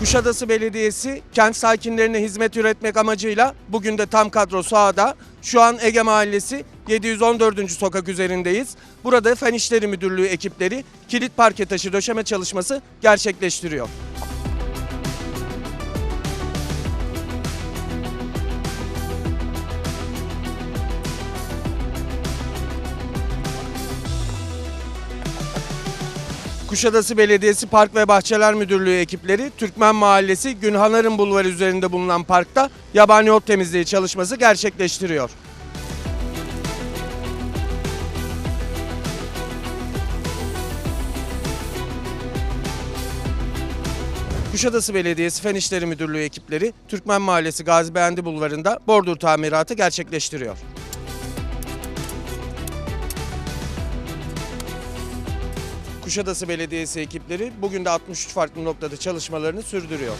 Kuşadası Belediyesi kent sakinlerine hizmet üretmek amacıyla bugün de tam kadro sahada. Şu an Ege Mahallesi 714. sokak üzerindeyiz. Burada Fen İşleri Müdürlüğü ekipleri kilit parke taşı döşeme çalışması gerçekleştiriyor. Kuşadası Belediyesi Park ve Bahçeler Müdürlüğü ekipleri Türkmen Mahallesi Günhanarın Bulvarı üzerinde bulunan parkta yabani ot temizliği çalışması gerçekleştiriyor. Kuşadası Belediyesi Fen İşleri Müdürlüğü ekipleri Türkmen Mahallesi Gazi Beğendi Bulvarı'nda bordür tamiratı gerçekleştiriyor. Kuşadası Belediyesi ekipleri bugün de 63 farklı noktada çalışmalarını sürdürüyor.